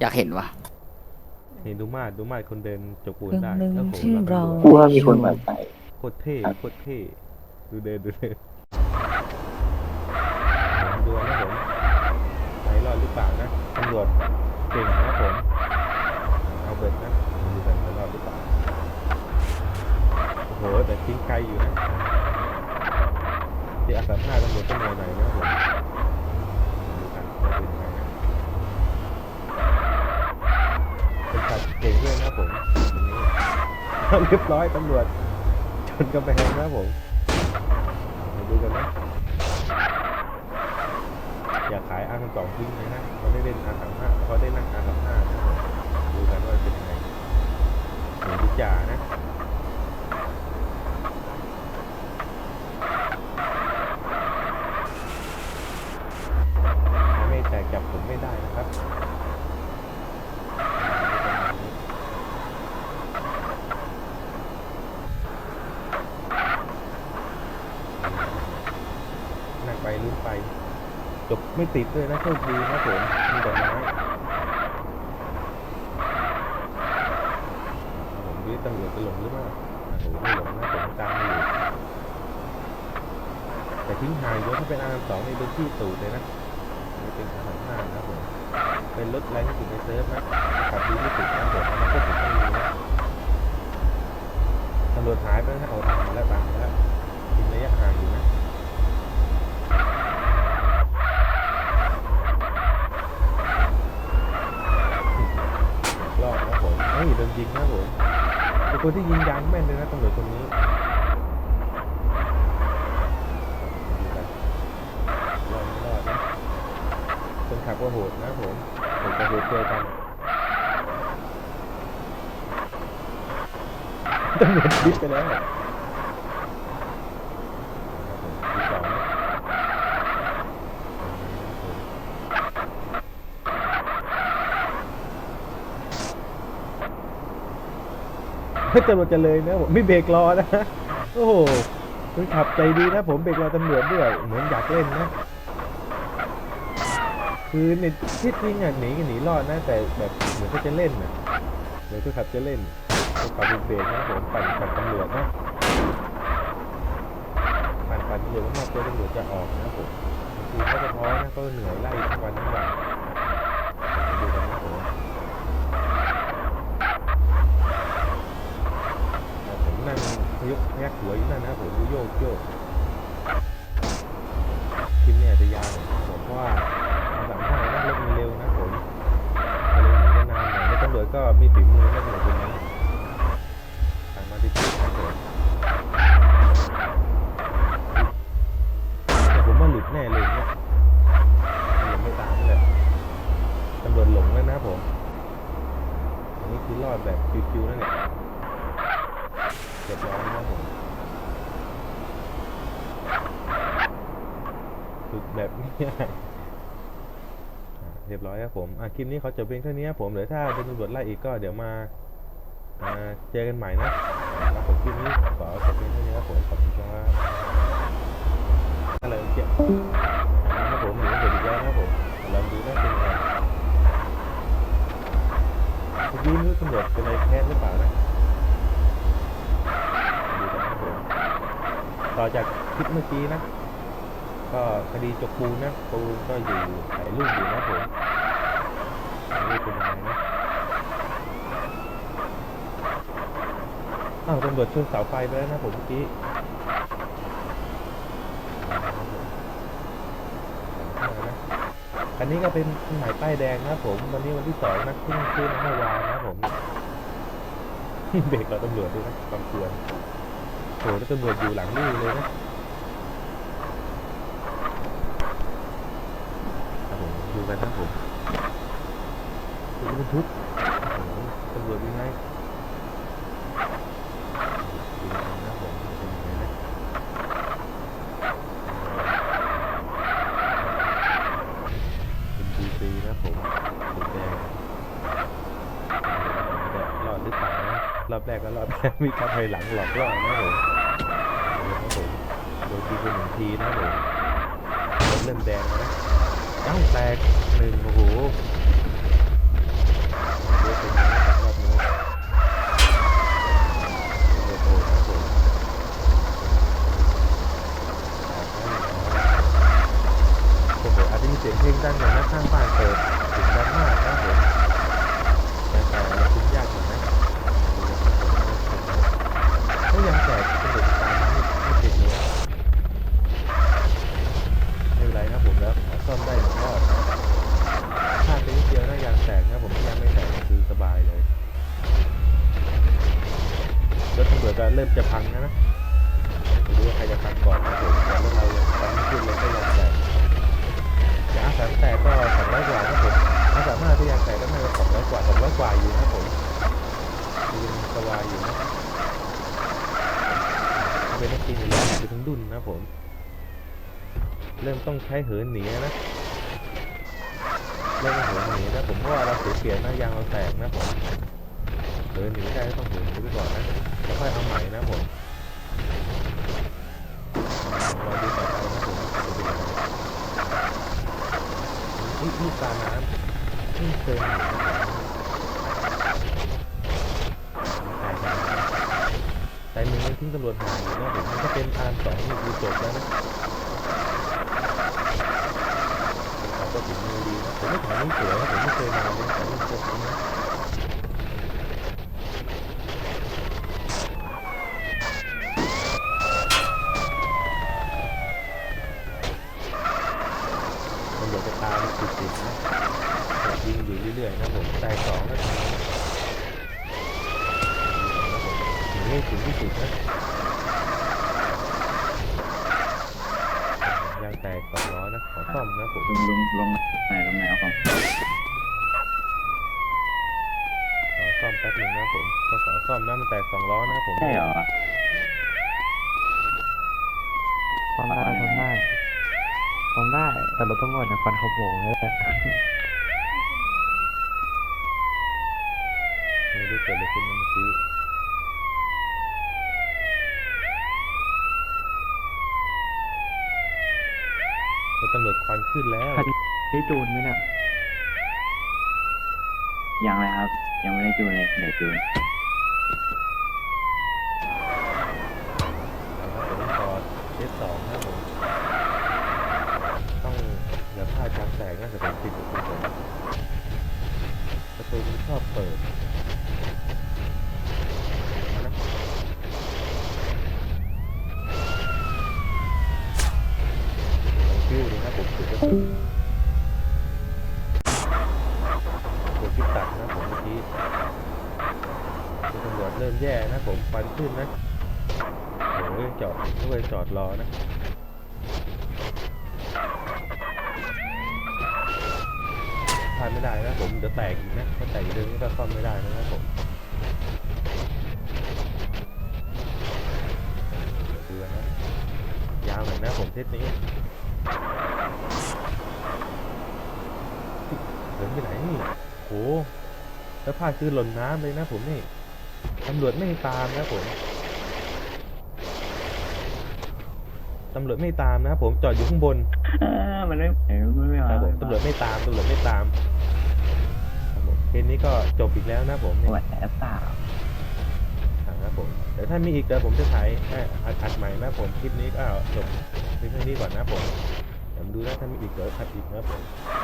อยากเห็นวะนี่ดูมาดดูมาดคนเดินจกปูนเรื่องได้หนึ่งโอ้โหที่เรา กูว่ามีคนแบบใส่ โคตรเท่โคตรเท่ดูเดินดูเดินผมดูนะผมไหนรอดหรือเปล่านะตำรวจเก่งนะผมเอาเบิร์ดนะดูกันว่ารอดหรือเปล่าโอ้โหแต่ทิ้งไกลอยู่นะที่อาสาห้าตำรวจต้องเหนื่อยหน่อยนะผมดูกันว่าเป็นยังไงนะเป็นขับเก่งด้วยนะ ผม เรียบร้อยตำรวจชนกำแพงนะผมมาดูกันนะอย่าขายอาร์สองทิ้งเลยนะเขาได้เล่นอาร์สามห้าเขาได้นั่งอาร์สามห้าดูกันว่าเป็นยังไงเหมือนทุกอย่างนะถ้าไม่แตกจับผมไม่ได้นะครับ พื้นไป จบไม่ติดด้วยนะโชคดีนะผมมีดอกไม้ผมดูตำรวจจะหลงหรือเปล่าโอ้โหไม่หลงนะผมตามอยู่แต่ทิ้งห่างเยอะถ้าเป็นอาร์สองในี่เป็นที่ตูดเลยนะนี่เป็นอาร์ห้านะผมเป็นรถแรงที่สุดในเซิร์ฟนะขับดีที่สุดนะผมเอามาควบคุมต้องมีนะตำรวจหายไปนะเอาตามมาแล้วตามมาแล้วทิ้งระยะห่างอยู่นะ รอดนะผมเฮ้ยโดนยิงนะผมเป็นคนที่ยิงยางแม่นเลยนะตำรวจคนนี้รอดไม่รอดนะคนขับก็โหดนะผมผมจะโหดเจอกันตำรวจดิบไปแล้วครับผมที่สองนะ ไม่ ตำรวจจะเลยนะผมไม่เบรกรอนะ โอ้โหคนขับใจดีนะ ผมเบรกรอตำรวจด้วย เหมือนอยากเล่นนะ คือในที่จริงอะหนีก็หนีรอดนะ แต่แบบเหมือนเขาจะเล่นนะเหมือนคนขับจะเล่นคนขับเบรกนะผมปั่นปั่นตำรวจนะปั่นปั่นตำรวจมากตัวตำรวจจะออกนะผมบางทีเขาจะท้อนะก็เหนื่อยไล่ทั้งวันทั้งวันดูกันนะผม ผมนั่ง ยกแยกหัวอยู่นั่นนะครับผมดูโยกโยกคลิปเนี่ยจะยาวผมเพราะว่าสามห้านะรถมันเร็วนะผมก็เลยหนีกันานหน่อยแล้วตำรวจก็มีฝีมือนะตำรวจคนนี้ตามมาติดๆนะผมแต่ผมว่าหลุดแน่เลยเนี่ยตำรวจไม่ตามเลยตำรวจหลงแล้วนะผมอันนี้คือรอดแบบคิวๆนั่นแหละเรียบร้อยนะครับผม ฝึกแบบง่ายเรียบร้อยครับผมอะคลิปนี้เขาจะเป็นเท่านี้ผมเดี๋ยวถ้าเป็นตำรวจไล่อีกก็เดี๋ยวมาเจอกันใหม่นะครับผมคลิปนี้ขอจบเพียงเท่านี้ครับผมขอบคุณครับอะไรเจ๊ครับผมหนีเสร็จอีกแล้วครับผมลองดูนะเป็นยังไงเมื่อกี้ไม่รู้ตำรวจเป็นอะไรแค้นหรือเปล่านะดูกันนะครับผมต่อจากคลิปเมื่อกี้นะ ก็คดีจกปูนะปูก็อยู่ถ่ายรูปอยู่นะผมถ่ายรูปเป็นยังไงนะอ้าวตำรวจชนเสาไฟไปแล้วนะผมเมื่อกี้อานะคันนี้ก็เป็นหมายป้ายแดงนะผม วันนี้วันที่สองนะเพิ่งซื้อมาเมื่อวานนะผมเบรกกับตำรวจด้วยนะความควรโหแล้วตำรวจอยู่หลังนี่เลยนะครับผมดู กันนะผมดูบรรทุกตำรวจยังไงดูกันนะผมเป็นยังไงนะเป็นดีซีนะผมสีแดงรอดหรือเปล่านะรอบแรกก็รอดมีการถอยหลังหลอกล่อนะผมครับผมโดนยิงไปหนึ่งทีนะผมเริ่มแดงแล้วนะ เอ้าแตกหนึ่งโอ้โหเยอะไปนะรอบนี้ผมอาจจะมีเสียงเพลงดังหน่อยนข้างบ้านเปิดถึงดังมากครับผมแต่แต่คุ้มยากอยู่นะก็ยังแตก ดุนนะผม เริ่มต้องใช้เหินหนีนะเริ่มเหินหนีนะผมเพราะว่าเราเสียเปรียบนะยางเราแตกนะผมเหินหนีได้ต้องเหินหนีไปก่อนนะแล้วค่อยเอาใหม่นะผมรอดูต่อไปนะผมนี่นี่ปลาน้ำนี่เคย หนีนะครับแต่มึงยังทิ้งตำรวจหางอยู่นะผมมันก็เป็นอานสองนี่คือจบแล้วนะก็ถึงมือดีนะผมไม่ถามนี่สวยนะผมไม่เคยมาเลยแต่นี่สวยนะตำรวจจะตามติดๆนะยิงอยู่เรื่อยๆนะผมใจสองนะถึ งให้ถึงที่สุดนะยางแตกสองล้อนะ ขอซ่อมนะผมลุงลุงลงไหนลงไหนเอาของขอซ่อมแป๊บนึงนะผมต้องขอซ่อมนะมันแตกสองล้อนะครับผมใช่เหรอทำได้ทำได้ทำได้แต่รถตำรวจเนี่ยควันเขาโบกเลยแหละไม่รู้เกิดอะไรขึ้นนะเมื่อกี้ ถตำรวจควันขึ้นแล้วคันนี้จูนไหมเนี่ยยังเลยครับ ยังไม่ได้จูนเลยเดี๋ยวจูนผมต้องต่อเทสสองนะผม ต้องอย่าพลาดการแตกน่าจะเป็นติดกับคุณผมประตูมันชอบเปิดนะฟิวดีนะ ผมถือว่ากดที่ตัดนะผมเมื่อกี้ตำรวจเริ่มแย่นะผมฟันขึ้นนะโอ้ยจอดด้วยจอดรอนะพลาดไม่ได้นะผมเดี๋ยวแตกอีกนะถ้าแตกอีกเรื่องนี้ก็ซ่อมไม่ได้นะครับผมเตือนะยาวหน่อยนะผมเทสนี้เดินไปไหนนี่โห แล้วพลาดคือหล่นน้ำเลยนะผมนี่ตำรวจไม่ตามนะผมตำรวจไม่ตามนะครับผมจอดอยู่ข้างบนเออมันไม่เออมันไม่คมารับผมตำรวจไม่ตามตำรวจไม่ตามครับผมเคสนี้ก็จบอีกแล้วนะผมปเนี่วยดแอบเปล่าครับผมเดี๋ยวถ้ามีอีกเดี๋ยวผมจะถ่ายให้อัดอัดใหม่นะผมคลิปนี้ก็จบเพียงเท่านี้ก่อนนะผมเดี๋ยวมาดูนะถ้ามีอีกเดี๋ยวอัดอีกนะผมค